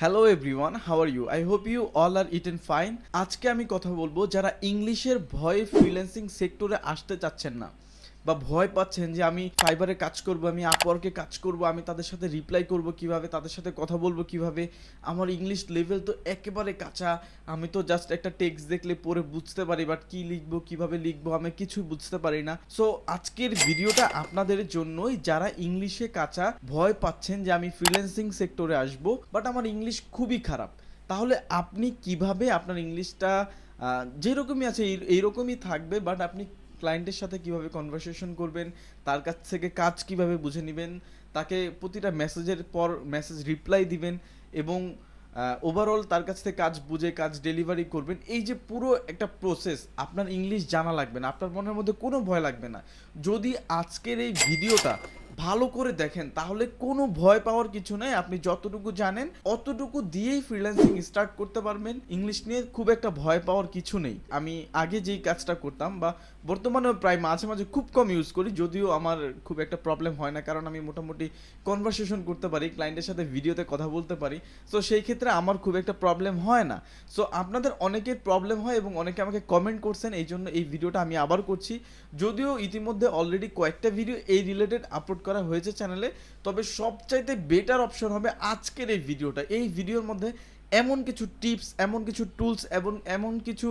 Hello everyone how are you I hope you all are fit and fine আজকে আমি কথা বলব যারা ইংলিশের ভয়ে ফ্রিল্যান্সিং সেক্টরে আসতে চাচ্ছেন না। বা ভয় পাচ্ছেন যে আমি ফাইবারে কাজ করব, আমি আপওয়ার্কে কাজ করব, আমি তাদের সাথে রিপ্লাই করব কীভাবে, তাদের সাথে কথা বলব কীভাবে, আমার ইংলিশ লেভেল তো একেবারে কাঁচা। আমি তো জাস্ট একটা টেক্সট দেখলে পড়ে বুঝতে পারি বাট কি লিখব, কীভাবে লিখব, আমি কিছুই বুঝতে পারি না। সো আজকের ভিডিওটা আপনাদের জন্যই, যারা ইংলিশে কাঁচা, ভয় পাচ্ছেন যে আমি ফ্রিল্যান্সিং সেক্টরে আসব বাট আমার ইংলিশ খুবই খারাপ। তাহলে আপনি কীভাবে আপনার ইংলিশটা যেরকমই আছে এই- এইরকমই থাকবে বাট আপনি ক্লায়েন্টের সাথে কীভাবে কনভারসেশন করবেন, তার কাছ থেকে কাজ কীভাবে বুঝে নেবেন, তাকে প্রতিটা মেসেজের পর মেসেজ রিপ্লাই দিবেন এবং ওভারঅল তার কাছ থেকে কাজ বুঝে, কাজ ডেলিভারি করবেন। এই যে পুরো একটা প্রসেস আপনার ইংলিশ জানা লাগবে না, আপনার মনের মধ্যে কোনো ভয় লাগবে না। যদি আজকের এই ভিডিওটা ভালো করে দেখেন, তাহলে কোনো ভয় পাওয়ার কিছু নাই। আপনি যতটুকু জানেন, অতটুকু দিয়েই ফ্রিল্যান্সিং স্টার্ট করতে পারবেন। ইংলিশ নিয়ে খুব একটা ভয় পাওয়ার কিছু নেই। আমি আগে যেই কাজটা করতাম বা বর্তমানে প্রায় মাঝে মাঝে খুব কম ইউজ করি, যদিও আমার খুব একটা প্রবলেম হয় না, কারণ আমি মোটামুটি কনভারসেশন করতে পারি ক্লায়েন্টের সাথে ভিডিওতে কথা বলতে পারি। সো সেই ক্ষেত্রে আমার খুব একটা প্রবলেম হয় না। সো আপনাদের অনেকের প্রবলেম হয় এবং অনেকে আমাকে কমেন্ট করছেন, এই জন্য এই ভিডিওটা আমি আবার করছি। যদিও ইতিমধ্যে অলরেডি কয়েকটা ভিডিও এই রিলেটেড আপলোড করা হয়েছে চ্যানেলে তবে সবচাইতে বেটার অপশন হবে আজকের এই ভিডিওটা এই ভিডিওর মধ্যে এমন কিছু টিপস এমন কিছু টুলস এবং এমন কিছু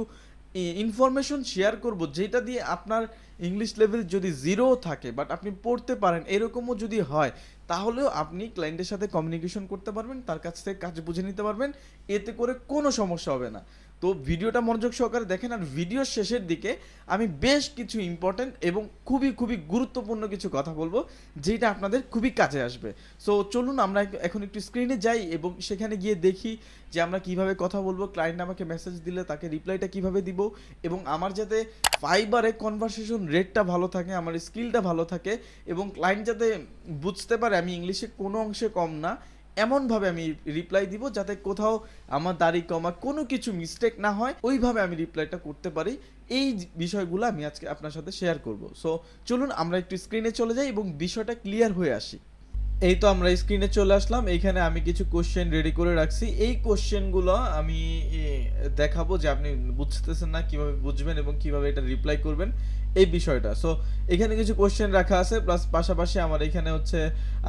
ইনফরমেশন শেয়ার করব, যেটা দিয়ে আপনার ইংলিশ লেভেল যদি জিরো থাকে বাট আপনি পড়তে পারেন, এরকমও যদি হয়, তাহলেও আপনি ক্লায়েন্টের সাথে কমিউনিকেশন করতে পারবেন, তার কাছ থেকে কাজ বুঝে নিতে পারবেন, এতে করে কোনো সমস্যা হবে না। তো ভিডিওটা মনোযোগ সহকারে দেখেন, আর ভিডিওর শেষের দিকে আমি বেশ কিছু ইম্পর্টেন্ট এবং খুবই খুবই গুরুত্বপূর্ণ কিছু কথা বলব, যেটা আপনাদের খুবই কাজে আসবে। সো চলুন আমরা এখন একটু স্ক্রিনে যাই এবং সেখানে গিয়ে দেখি যে আমরা কীভাবে কথা বলব ক্লায়েন্ট আমাকে মেসেজ দিলে তাকে রিপ্লাইটা কীভাবে দিব এবং আমার যাতে ফাইবারে কনভারসেশন রেটটা ভালো থাকে, আমার স্কিলটা ভালো থাকে এবং ক্লায়েন্ট যাতে বুঝতে পারে আমি ইংলিশে কোনো অংশে কম না এমনভাবে আমি রিপ্লাই দিব যাতে কোথাও আমার দাড়ি কমা কোনো কিছু মিস্টেক না হয়, ওইভাবে আমি রিপ্লাইটা করতে পারি। এই বিষয়গুলো আমি আজকে আপনার সাথে শেয়ার করব। সো চলুন আমরা একটু স্ক্রিনে চলে যাই এবং বিষয়টা ক্লিয়ার হয়ে আসি। এই তো আমরা স্ক্রিনে চলে আসলাম। এইখানে আমি কিছু কোশ্চেন রেডি করে রাখছি। এই কোশ্চেনগুলো আমি দেখাবো যে আপনি বুঝতেছেন না কীভাবে বুঝবেন এবং কীভাবে এটা রিপ্লাই করবেন এই বিষয়টা। সো এখানে কিছু কোশ্চেন রাখা আছে। প্লাস পাশাপাশি আমার এখানে হচ্ছে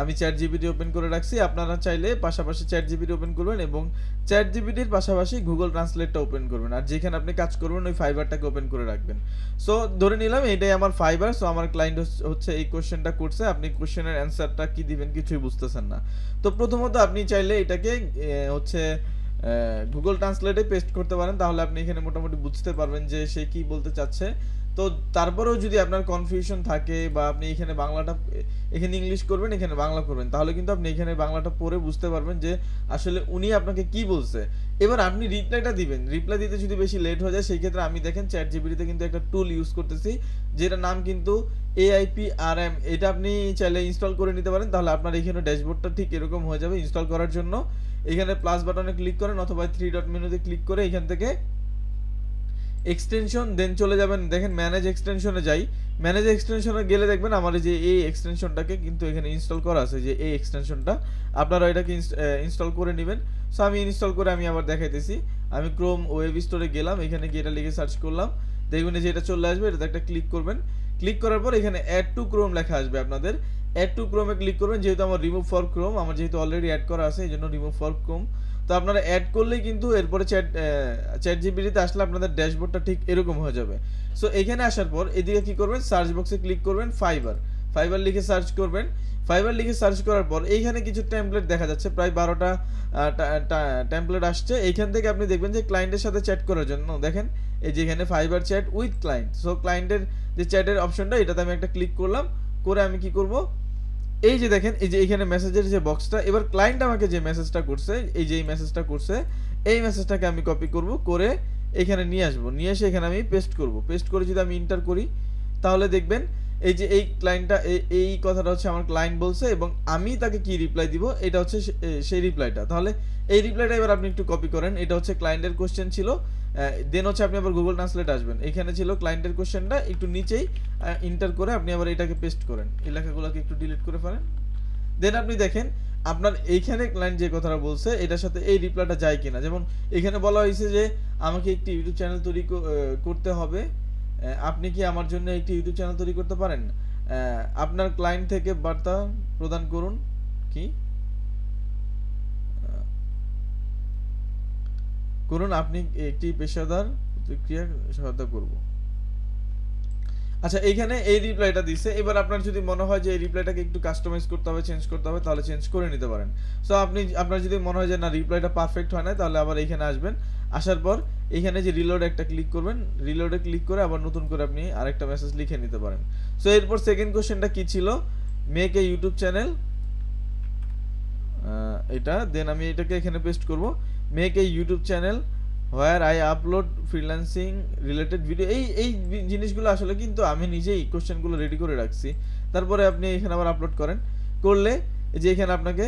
আমি চ্যাট জিবিটি ওপেন করে রাখছি। আপনারা চাইলে পাশাপাশি চ্যাট জিবিটি ওপেন করবেন এবং চ্যাট জিবিটির পাশাপাশি গুগল ট্রান্সলেটটা ওপেন করবেন। আর যেখানে আপনি কাজ করবেন, ওই ফাইবারটাকে ওপেন করে রাখবেন। সো ধরে নিলাম, এটাই আমার ফাইবার সো আমার ক্লায়েন্ট হচ্ছে এই কোশ্চেনটা করছে। আপনি কোশ্চেনের অ্যান্সারটা কি দিবেন কিছুই বুঝতেছেন না। তো প্রথমত আপনি চাইলে এটাকে হচ্ছে গুগল ট্রান্সলেটে পেস্ট করতে পারেন। তাহলে আপনি এখানে মোটামুটি বুঝতে পারবেন যে সে কি বলতে চাচ্ছে। তো তারপরেও যদি আপনার কনফিউশন থাকে বা আপনি এখানে বাংলাটা, এখানে ইংলিশ করবেন, এখানে বাংলা করবেন, তাহলে কিন্তু আপনি এখানে বাংলাটা পড়ে বুঝতে পারবেন যে আসলে উনি আপনাকে কি বলছে। এবার আপনি রিপ্লাইটা দিবেন। রিপ্লাই দিতে যদি বেশি লেট হয়ে যায় সেই ক্ষেত্রে আমি দেখেন চ্যাট জিবিটিতে কিন্তু একটা টুল ইউজ করতেছি, যেটার নাম কিন্তু এআইপি আর এম এটা আপনি চাইলে ইনস্টল করে নিতে পারেন, তাহলে আপনার এখানে ড্যাশবোর্ডটা ঠিক এরকম হয়ে যাবে ইনস্টল করার জন্য। এখানে প্লাস বাটনে ক্লিক করেন অথবা থ্রি ডট মেনুতে ক্লিক করে এখান থেকে এক্সটেনশন দেন চলে যাবেন। দেখেন ম্যানেজ এক্সটেনশনে যাই। ম্যানেজ এক্সটেনশনে গেলে দেখবেন আমার যে এই এক্সটেনশনটাকে কিন্তু এখানে ইনস্টল করা আছে, যে এই এক্সটেনশনটা আপনারা এটাকে ইনস্টল করে নেবেন। সো আমি ইনস্টল করে আমি আবার দেখাইতেছি। আমি ক্রোম ওয়েব স্টোরে গেলাম, এখানে গিয়ে এটা লিখে সার্চ করলাম। দেখবেন যে এটা চলে আসবে, এটাতে একটা ক্লিক করবেন। ক্লিক করার পর এখানে অ্যাড টু ক্রোম লেখা আসবে আপনাদের। অ্যাড টু ক্রোমে ক্লিক করবেন, যেহেতু আমার রিমুভ ফর ক্রোম আমার যেহেতু অলরেডি অ্যাড করা আছে, এই জন্য রিমুভ ফর ক্রোম তো আপনারা অ্যাড করলেই কিন্তু এরপরে চ্যাট চ্যাট জিবিটিতে আসলে আপনাদের ড্যাশবোর্ডটা ঠিক এরকম হয়ে যাবে। সো এখানে আসার পর এদিকে কি করবেন? সার্চ বক্সে ক্লিক করবেন ফাইবার ফাইবার লিখে সার্চ করবেন। ফাইবার লিখে সার্চ করার পর এইখানে কিছু টেমপ্লেট দেখা যাচ্ছে, প্রায় বারোটা টেমপ্লেট আসছে। এইখান থেকে আপনি দেখবেন যে ক্লায়েন্টের সাথে চ্যাট করার জন্য, দেখেন, এই যে এখানে Fiverr chat with client so ক্লায়েন্টের যে চ্যাটের অপশনটা এটাতে আমি একটা ক্লিক করলাম। করে আমি কি করব? এই যে দেখেন, এই যে এখানে মেসেজের যে বক্সটা এবার ক্লায়েন্ট আমাকে যে মেসেজটা করছে, এই যে এই মেসেজটা করছে, এই মেসেজটাকে আমি কপি করব, করে এখানে নিয়ে আসব। নিয়ে এসে এখানে আমি পেস্ট করব। পেস্ট করে যদি আমি ইন্টার করি, তাহলে দেখবেন এই যে এই ক্লায়েন্টটা এই কথাটা হচ্ছে আমার ক্লায়েন্ট বলছে এবং আমি তাকে কি রিপ্লাই দিব, এটা হচ্ছে সেই রিপ্লাইটা তাহলে এই রিপ্লাইটা এবার আপনি একটু কপি করেন। এটা হচ্ছে ক্লায়েন্টের কোশ্চেন ছিল। দেন হচ্ছে আপনি আবার গুগল ট্রান্সলেট আসবেন। এখানে ছিল ক্লায়েন্টের কোশ্চেনটা একটু নিচেই ইন্টার করে আপনি আবার এটাকে পেস্ট করেন। এই লেখাগুলোকে একটু ডিলিট করে ফেলেন। দেন আপনি দেখেন, আপনার এইখানে ক্লায়েন্ট যে কথাটা বলছে, এটার সাথে এই রিপ্লাইটা যায় কিনা। যেমন এখানে বলা হয়েছে যে, আমাকে একটি ইউটিউব চ্যানেল তৈরি করতে হবে। আপনি কি আমার জন্য একটি ইউটিউব চ্যানেল তৈরি করতে পারেন? আপনার ক্লায়েন্ট থেকে বার্তা প্রদান করুন। কি? করুন, আপনি একটি পেশাদার প্রতিক্রিয়া সহায়তা করব। আচ্ছা এইখানে এই রিপ্লাইটা দিছে। এবার আপনার যদি মনে হয় যে এই রিপ্লাইটাকে একটু কাস্টমাইজ করতে হবে চেঞ্জ করতে হবে, তাহলে চেঞ্জ করে নিতে পারেন। সো আপনি, আপনার যদি মনে হয় যে না রিপ্লাইটা পারফেক্ট হয় না তাহলে আবার এইখানে আসবেন। আসার পর এখানে যে রিলোড একটা ক্লিক করবেন রিলোডে ক্লিক করে আবার নতুন করে আপনি আরেকটা মেসেজ লিখে নিতে পারেন। সো এরপর সেকেন্ড কোশ্চেনটা কি ছিল? মেক এ ইউটিউব চ্যানেল এটা দেন আমি এটাকে এখানে পেস্ট করব। Make a YouTube channel where I upload freelancing related video এই এই জিনিসগুলো আসলে কিন্তু আমি নিজেই কোশ্চেনগুলো রেডি করে রাখছি। তারপরে আপনি এখানে আবার আপলোড করেন। করলে যে এখানে আপনাকে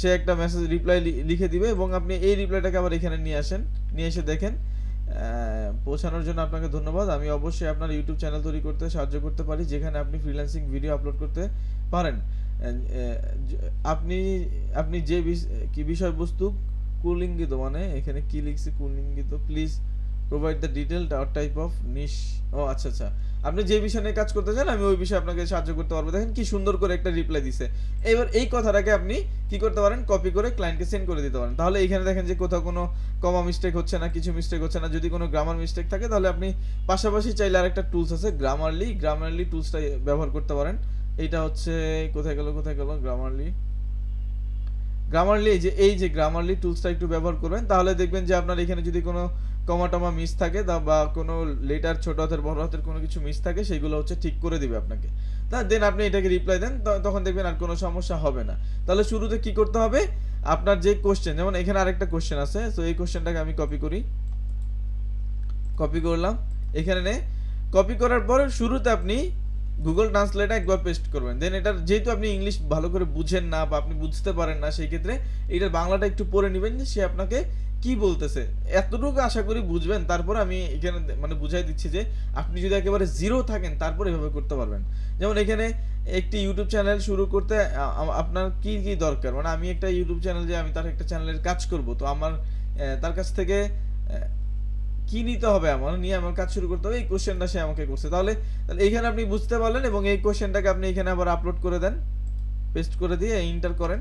সে একটা মেসেজ রিপ্লাই লিখে দিবে এবং আপনি এই রিপ্লাইটাকে আবার এখানে নিয়ে আসেন, নিয়ে এসে দেখেন। পৌঁছানোর জন্য আপনাকে ধন্যবাদ। আমি অবশ্যই আপনার ইউটিউব চ্যানেল তৈরি করতে সাহায্য করতে পারি, যেখানে আপনি ফ্রিল্যান্সিং ভিডিও আপলোড করতে পারেন। আপনি আপনি যে কি বিষয়বস্তু কুলিঙ্গিত মানে এখানে কি লিখছি কুলিঙ্গিত please provide the detail type of niche ও আচ্ছা আচ্ছা। আপনি যে বিষয় কাজ করতে চান, আমি ওই বিষয়ে আপনাকে সাহায্য করতে পারব। দেখেন কি সুন্দর করে একটা রিপ্লাই দিছে। এবার এই কথাটাকে আপনি কি করতে পারেন? কপি করে ক্লায়েন্টকে সেন্ড করে দিতে পারেন। তাহলে এখানে দেখেন যে কোথাও কোনো কমা মিস্টেক হচ্ছে না, কিছু মিস্টেক হচ্ছে না। যদি কোনো গ্রামার মিস্টেক থাকে, তাহলে আপনি পাশাপাশি চাইলে আরেকটা টুলস আছে গ্রামারলি গ্রামারলি টুলসটা ব্যবহার করতে পারেন। এটা হচ্ছে, কোথায় গেল কোথায় গেল? গ্রামারলি গ্রামারলি যে, এই যে গ্রামারলি টুলসটা একটু ব্যবহার করবেন, তাহলে দেখবেন যে আপনার এখানে যদি কোনো কমা টমা মিস থাকে বা কোনো লেটার ছোট হাতের, বড় হাতের কোনো কিছু মিস থাকে, সেগুলো হচ্ছে ঠিক করে দিবে আপনাকে। তা দেন আপনি এটাকে রিপ্লাই দেন তখন দেখবেন আর কোনো সমস্যা হবে না। তাহলে শুরুতে কি করতে হবে? আপনার যে কোশ্চেন যেমন এখানে আরেকটা কোশ্চেন আছে তো এই কোশ্চেনটাকে আমি কপি করি। কপি করলাম। এখানে কপি করার পর শুরুতে আপনি গুগল ট্রান্সলেটে একবার পেস্ট করবেন। দেন এটার যেহেতু আপনি ইংলিশ ভালো করে বুঝেন না বা আপনি বুঝতে পারেন না, সেই ক্ষেত্রে এটার বাংলাটা একটু পড়ে নেবেন, সে আপনাকে কি বলতেছে? এতটুকু আশা করি বুঝবেন, তারপর আমি এখানে মানে বুঝাই দিচ্ছি যে আপনি যদি একেবারে জিরো থাকেন, তারপর এভাবে করতে পারবেন। যেমন এখানে একটি ইউটিউব চ্যানেল শুরু করতে আপনার কি কি দরকার? মানে আমি একটা ইউটিউব চ্যানেল যে আমি তার একটা চ্যানেলের কাজ করব, তো আমার তার কাছ থেকে কি নিতে হবে আমার? নিয়ে আমার কাজ শুরু করতে হবে, এই কোশ্চেনটা সে আমাকে করছে। তাহলে তাহলে এইখানে আপনি বুঝতে পারলেন এবং এই কোশ্চেনটাকে আপনি এখানে আবার আপলোড করে দেন পেস্ট করে দিয়ে ইন্টার করেন।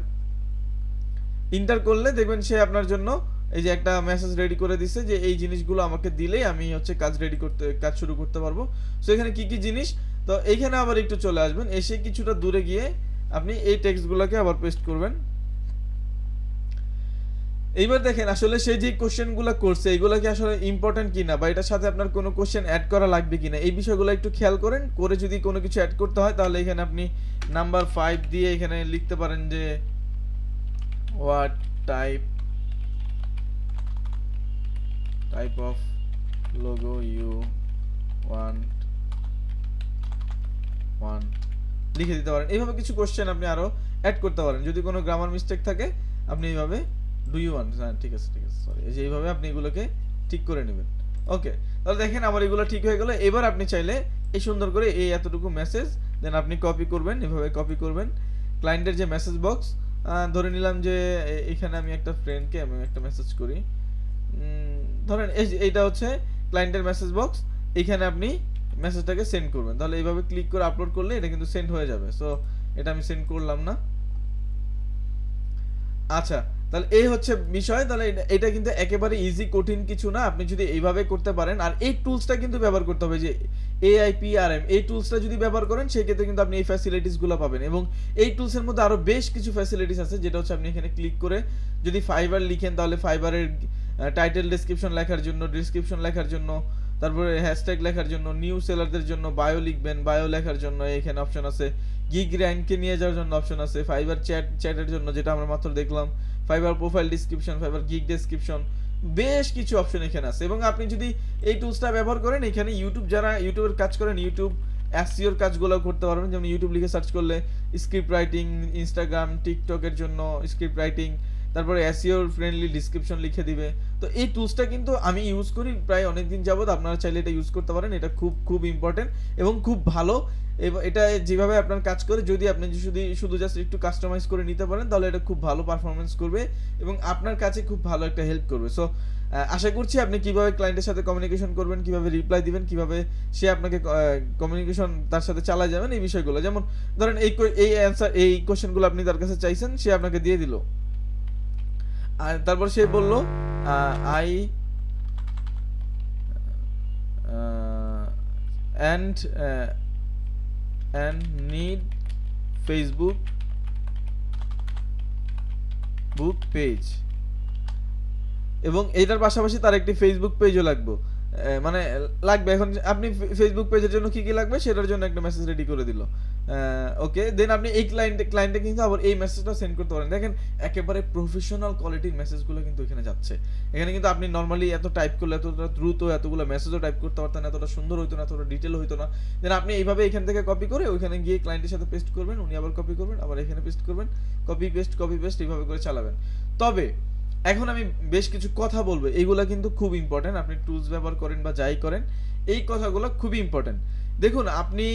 ইন্টার করলে দেখবেন সে আপনার জন্য এই যে একটা মেসেজ রেডি করে দিছে যে এই জিনিসগুলো আমাকে দিলেই আমি হচ্ছে কাজ রেডি করতে, কাজ শুরু করতে পারব। সো এখানে কি কি জিনিস? তো এইখানে আবার একটু চলে আসবেন। এসে কিছুটা দূরে গিয়ে আপনি এই টেক্সটগুলোকে আবার পেস্ট করবেন। এইবার দেখেন, আসলে সে যে কোশ্চেনগুলো করছে, এগুলো কি আসলে ইম্পর্টেন্ট কিনা বা এটার সাথে আপনার কোনো কোশ্চেন অ্যাড করা লাগবে কিনা, এই বিষয়গুলো একটু খেয়াল করেন। করে যদি কোনো কিছু অ্যাড করতে হয়, তাহলে এখানে আপনি নাম্বার ফাইভ দিয়ে এখানে লিখতে পারেন যে what type type of logo you want one লিখে দিতে পারেন। এইভাবে কিছু কোশ্চেন আপনি আরও অ্যাড করতে পারেন। যদি কোনো গ্রামার মিস্টেক থাকে, আপনি এইভাবে ডু ইউ ওয়ান্ট হ্যাঁ ঠিক আছে ঠিক আছে সরি এই যে এইভাবে আপনি এগুলোকে ঠিক করে নেবেন। ওকে তাহলে দেখেন আমার এগুলো ঠিক হয়ে গেল। এবার আপনি চাইলে এই সুন্দর করে এই এতটুকু মেসেজ দেন আপনি কপি করবেন, এভাবে কপি করবেন। ক্লায়েন্টের যে মেসেজ বক্স ধরে নিলাম যে এখানে আমি একটা ফ্রেন্ডকে আমি একটা মেসেজ করি। ধরেন এইটা হচ্ছে ক্লায়েন্টের মেসেজ বক্স এখানে আপনি মেসেজটাকে সেন্ড করবেন। তাহলে এইভাবে ক্লিক করে আপলোড করলে এটা কিন্তু সেন্ড হয়ে যাবে। সো এটা আমি সেন্ড করলাম না। আচ্ছা তাহলে এই হচ্ছে বিষয়। তাহলে এটা- কিন্তু একেবারে ইজি কঠিন কিছু না। আপনি যদি এইভাবে করতে পারেন, আর এই টুলসটা কিন্তু ব্যবহার করতে হবে যে এআইপিআরএম এই টুলসটা যদি ব্যবহার করেন সেই ক্ষেত্রে কিন্তু আপনি এই ফ্যাসিলিটিসগুলো পাবেন। এবং এই টুলসের মধ্যে আরও বেশ কিছু ফ্যাসিলিটিস আছে, যেটা হচ্ছে আপনি এখানে ক্লিক করে যদি ফাইবার লিখেন, তাহলে ফাইবারের টাইটেল ডেসক্রিপশন লেখার জন্য ডিসক্রিপশন লেখার জন্য, তারপরে হ্যাশট্যাগ লেখার জন্য নিউ সেলারদের জন্য বায়ো লিখবেন বায়ো লেখার জন্য এখানে অপশন আছে। গিগ র্যাঙ্কে নিয়ে যাওয়ার জন্য অপশন আছে। ফাইবার চ্যাট চ্যাটের জন্য যেটা আমরা মাত্র দেখলাম। Fiverr profile description Fiverr gig description বেশ কিছু অপশন এখানে আছে। এবং আপনি যদি এই টুলসটা ব্যবহার করেন, এখানে ইউটিউব যারা ইউটিউবের কাজ করেন ইউটিউব অ্যাসিওর কাজগুলো করতে পারবেন। যেমন ইউটিউব লিখে সার্চ করলে স্ক্রিপ্ট রাইটিং ইনস্টাগ্রাম টিকটকের জন্য স্ক্রিপ্ট রাইটিং তারপরে এসিওর ফ্রেন্ডলি ডিসক্রিপশন লিখে দিবে। তো এই টুলসটা কিন্তু আমি ইউজ করি প্রায় অনেক দিন যাবত আপনারা চাইলে এটা ইউজ করতে পারেন। এটা খুব খুব ইম্পর্টেন্ট এবং খুব ভালো। এটা যেভাবে আপনার কাজ করে, যদি আপনি শুধু শুধু জাস্ট একটু কাস্টমাইজ করে নিতে পারেন, তাহলে এটা খুব ভালো পারফরমেন্স করবে এবং আপনার কাছে খুব ভালো একটা হেল্প করবে। সো আশা করছি আপনি কীভাবে ক্লায়েন্টের সাথে কমিউনিকেশন করবেন, কীভাবে রিপ্লাই দিবেন, কীভাবে সে আপনাকে কমিউনিকেশন তার সাথে চালা যাবেন, এই বিষয়গুলো। যেমন ধরেন এই এই অ্যান্সার এই কোশ্চেনগুলো আপনি তার কাছে চাইছেন, সে আপনাকে দিয়ে দিল। তারপর সে বলল I and and need Facebook book page এবং এটার পাশাপাশি তার একটি ফেসবুক পেজও লাগবে। মানে লাগবে। এখন আপনি ফেসবুক পেজের জন্য কি কি লাগবে সেটার জন্য একটা মেসেজ রেডি করে দিল। ওকে দেন আপনি এই ক্লায়েন্টে ক্লায়েন্টে কিন্তু আবার এই মেসেজটা সেন্ড করতে পারেন। দেখেন, একেবারে প্রফেশনাল কোয়ালিটির মেসেজগুলো কিন্তু এখানে যাচ্ছে। এখানে কিন্তু আপনি নর্মালি এত টাইপ করলে এতটা দ্রুত এতগুলো মেসেজও টাইপ করতে পারতেন এতটা সুন্দর হইতো না, এতটা ডিটেল হইতো না। দেন আপনি এইভাবে এখান থেকে কপি করে ওইখানে গিয়ে ক্লায়েন্টের সাথে পেস্ট করবেন, উনি আবার কপি করবেন, আবার এখানে পেস্ট করবেন। কপি পেস্ট কপি পেস্ট এইভাবে করে চালাবেন। তবে এখন আমি বেশ কিছু কথা বলব। এইগুলা কিন্তু খুব ইম্পর্টেন্ট আপনি টুলস ব্যবহার করেন বা যাই করেন, এই কথাগুলো খুবই ইম্পর্টেন্ট দেখুন, আপনি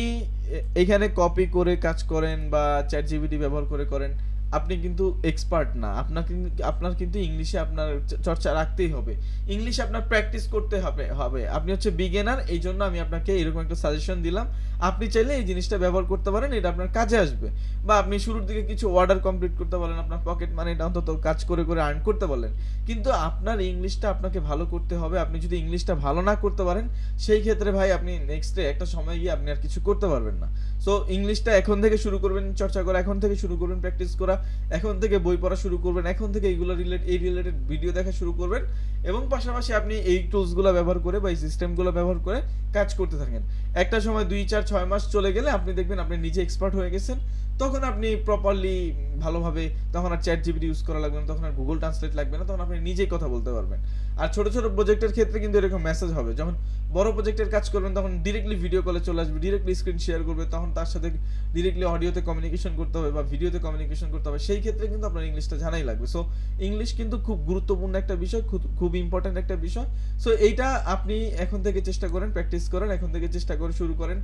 এখানে কপি করে কাজ করেন বা চ্যাট জিবিটি ব্যবহার করে করেন আপনি কিন্তু এক্সপার্ট না। আপনার কিন্তু আপনার কিন্তু ইংলিশে আপনার চর্চা রাখতেই হবে। ইংলিশে আপনার প্র্যাকটিস করতে হবে হবে। আপনি হচ্ছে বিগিনার এই জন্য আমি আপনাকে এরকম একটা সাজেশন দিলাম। আপনি চাইলে এই জিনিসটা ব্যবহার করতে পারেন, এটা আপনার কাজে আসবে। বা আপনি শুরুর দিকে কিছু অর্ডার কমপ্লিট করতে পারেন, আপনার পকেট মানিটা অন্তত কাজ করে করে আর্ন করতে পারলেন। কিন্তু আপনার ইংলিশটা আপনাকে ভালো করতে হবে। আপনি যদি ইংলিশটা ভালো না করতে পারেন, সেই ক্ষেত্রে ভাই আপনি নেক্সটে একটা সময় গিয়ে আপনি আর কিছু করতে পারবেন না। সো ইংলিশটা এখন থেকে শুরু করবেন, চর্চা করা এখন থেকে শুরু করবেন প্র্যাকটিস করা। এখন থেকে বই পড়া শুরু করবেন, এখন থেকে এইগুলো রিলেট এই রিলেটেড ভিডিও দেখা শুরু করবেন এবং পাশাপাশি আপনি এই টুলসগুলো ব্যবহার করে বা এই সিস্টেমগুলো ব্যবহার করে কাজ করতে থাকেন। একটা সময় দুই, চার, ছয় মাস চলে গেলে আপনি দেখবেন আপনি নিজে এক্সপার্ট হয়ে গেছেন। তখন আপনি প্রপারলি ভালোভাবে, তখন আর চ্যাট জিবিটি ইউজ করা লাগবে না, তখন আর গুগল ট্রান্সলেট লাগবে না, তখন আপনি নিজেই কথা বলতে পারবেন। আর ছোট ছোট প্রজেক্টের ক্ষেত্রে কিন্তু এরকম মেসেজ হবে। যখন বড় প্রজেক্টের কাজ করবেন, তখন ডিরেক্টলি ভিডিও কলে চলে আসবে ডিরেক্টলি স্ক্রিন শেয়ার করবে, তখন তার সাথে ডিরেক্টলি অডিওতে কমিউনিকেশন করতে হবে বা ভিডিওতে কমিউনিকেশন করতে হবে। সেই ক্ষেত্রে কিন্তু আপনার ইংলিশটা জানাই লাগবে। সো ইংলিশ কিন্তু খুব গুরুত্বপূর্ণ একটা বিষয়, খুব- খুব ইম্পর্ট্যান্ট একটা বিষয়। সো এইটা আপনি এখন থেকে চেষ্টা করেন প্র্যাকটিস করেন, এখন থেকে চেষ্টা করে শুরু করেন।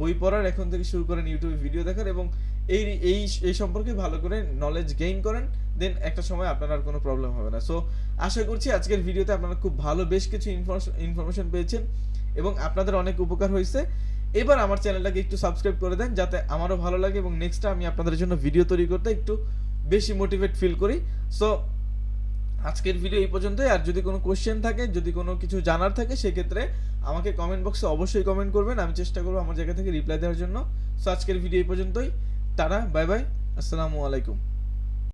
বই পড়ার, এখন থেকে শুরু করেন ইউটিউবে ভিডিও দেখার এবং এই এই এই সম্পর্কে ভালো করে নলেজ গেইন করেন দেন একটা সময় আপনার আর কোনো প্রবলেম হবে না। সো আশা করছি আজকের ভিডিওতে আপনারা খুব ভালো বেশ কিছু ইনফরমেশন পেয়েছেন এবং আপনাদের অনেক উপকার হয়েছে। এবার আমার চ্যানেলটাকে একটু সাবস্ক্রাইব করে দেন, যাতে আমারও ভালো লাগে এবং নেক্সটটা আমি আপনাদের জন্য ভিডিও তৈরি করতে একটু বেশি মোটিভেট ফিল করি। সো আজকের ভিডিও এই পর্যন্তই। আর যদি কোনো কোশ্চেন থাকে, যদি কোনো কিছু জানার থাকে, সেক্ষেত্রে আমাকে কমেন্ট বক্সে অবশ্যই কমেন্ট করবেন। আমি চেষ্টা করব আমার জায়গা থেকে রিপ্লাই দেওয়ার জন্য। সো আজকের ভিডিও এই পর্যন্তই। তারা বাই বাই আসসালামু আলাইকুম।